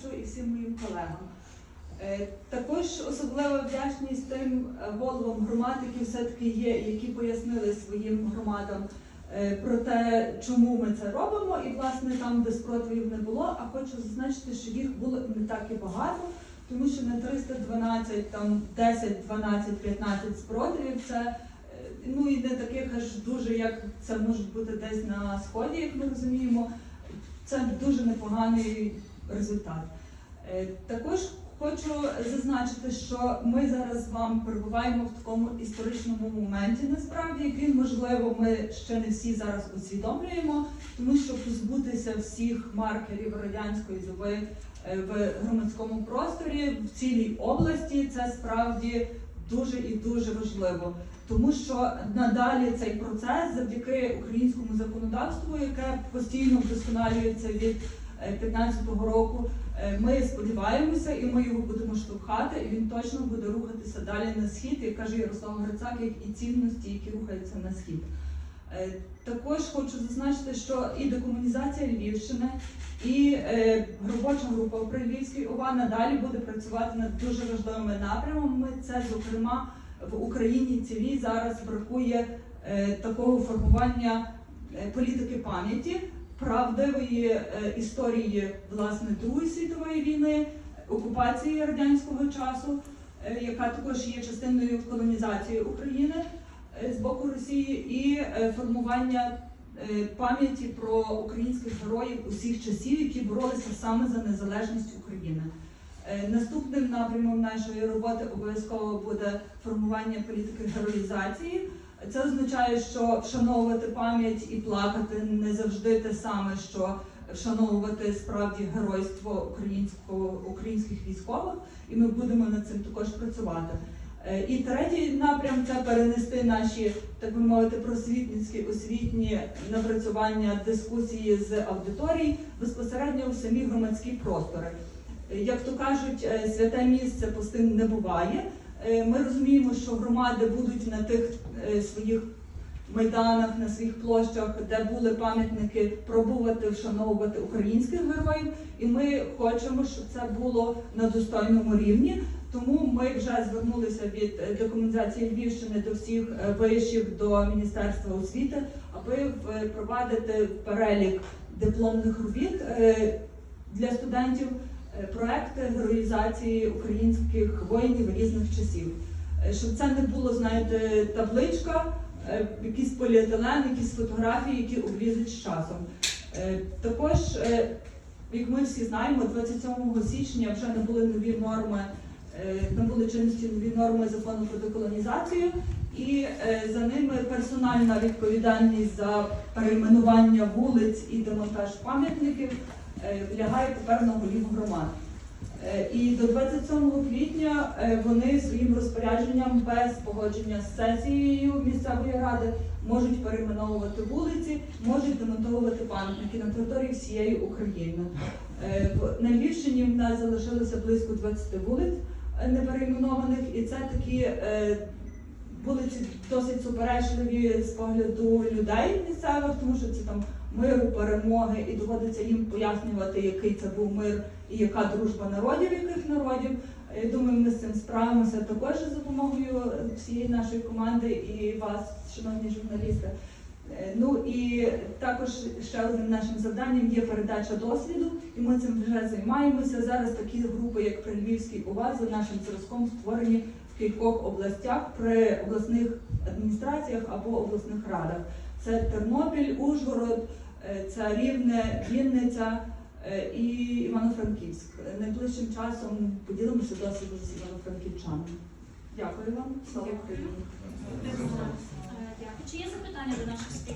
Ігоревичу і всім моїм колегам. Е, Також особлива вдячність тим е, головам громад, які все-таки є, які пояснили своїм громадам е, про те, чому ми це робимо. І власне там, де спротивів не було, а хочу зазначити, що їх було не так і багато, тому що на 312, там 10, 12, 15 спротивів це ну і не таких аж дуже, як це може бути десь на сході, як ми розуміємо. Це дуже непоганий результат. Е, Також хочу зазначити, що ми зараз з вами перебуваємо в такому історичному моменті. Насправді він можливо, ми ще не всі зараз усвідомлюємо, тому що позбутися всіх маркерів радянської доби е, в громадському просторі в цілій області це справді дуже і дуже важливо. Тому що надалі цей процес завдяки українському законодавству, яке постійно вдосконалюється від 2015 року, е, ми сподіваємося, і ми його будемо штовхати, і він точно буде рухатися далі на схід, як каже Ярослав Грицак, як і цінності, які рухаються на схід. Е, Також хочу зазначити, що і декомунізація Львівщини, і е, робоча група при Львівській ОВА надалі буде працювати над дуже важливими напрямами. Це, зокрема, в Україні цілій зараз бракує такого формування політики пам'яті, правдивої е, історії власне Другої світової війни, окупації радянського часу, е, яка також є частиною колонізації України е, з боку Росії, і формування пам'яті про українських героїв усіх часів, які боролися саме за незалежність України. Наступним напрямом нашої роботи обов'язково буде формування політики героїзації. Це означає, що вшановувати пам'ять і плакати не завжди те саме, що вшановувати справді геройство українських військових, і ми будемо над цим також працювати. Е, І третій напрям це перенести наші, так би мовити, просвітницькі освітні напрацювання дискусії з аудиторій безпосередньо у самі громадські простори. Як то кажуть, е, святе місце пустим не буває. Е, Ми розуміємо, що громади будуть на тих е, своїх майданах, на своїх площах, де були пам'ятники, пробувати вшановувати українських героїв, і ми хочемо, щоб це було на достойному рівні. Тому ми вже звернулися від е, декомунізації Львівщини до всіх вишів до Міністерства освіти, аби впровадити перелік дипломних робіт для студентів проекти героїзації українських воїнів різних часів. Е, Щоб це не було, знаєте, табличка, е, якийсь поліетилен, якісь фотографії, які облізуть з часом. Е, Також, е, як ми всі знаємо, 27 січня вже набули нові норми, е, набули чинності нові норми закону про деколонізацію, і е, за ними персональна відповідальність за перейменування вулиць і демонтаж пам'ятників е, лягає тепер на голів громад. Е, І до 27 квітня е, вони своїм розпорядженням без погодження з сесією місцевої ради можуть перейменовувати вулиці, можуть демонтовувати пам'ятники на території всієї України. Е, На Львівщині в нас залишилося близько 20 вулиць е, неперейменованих, і це такі е, вулиці досить суперечливі з погляду людей місцевих, тому що це там миру, перемоги, і доводиться їм пояснювати, який це був мир і яка дружба народів, яких народів. Е, Думаю, ми з цим справимося також за допомогою всієї нашої команди і вас, шановні журналісти. Е, Ну і також ще одним нашим завданням є передача досвіду, і ми цим вже займаємося. Зараз такі групи, як при Львівській УВА, за нашим зразком створені в кількох областях при обласних адміністраціях або обласних радах. Це Тернопіль, Ужгород, це Рівне, Вінниця е, і Івано-Франківськ. Найближчим часом поділимося досвідом з івано-франківчанами. Дякую вам. Слава Україні! Е, Дякую. Чи є запитання до наших спікерів?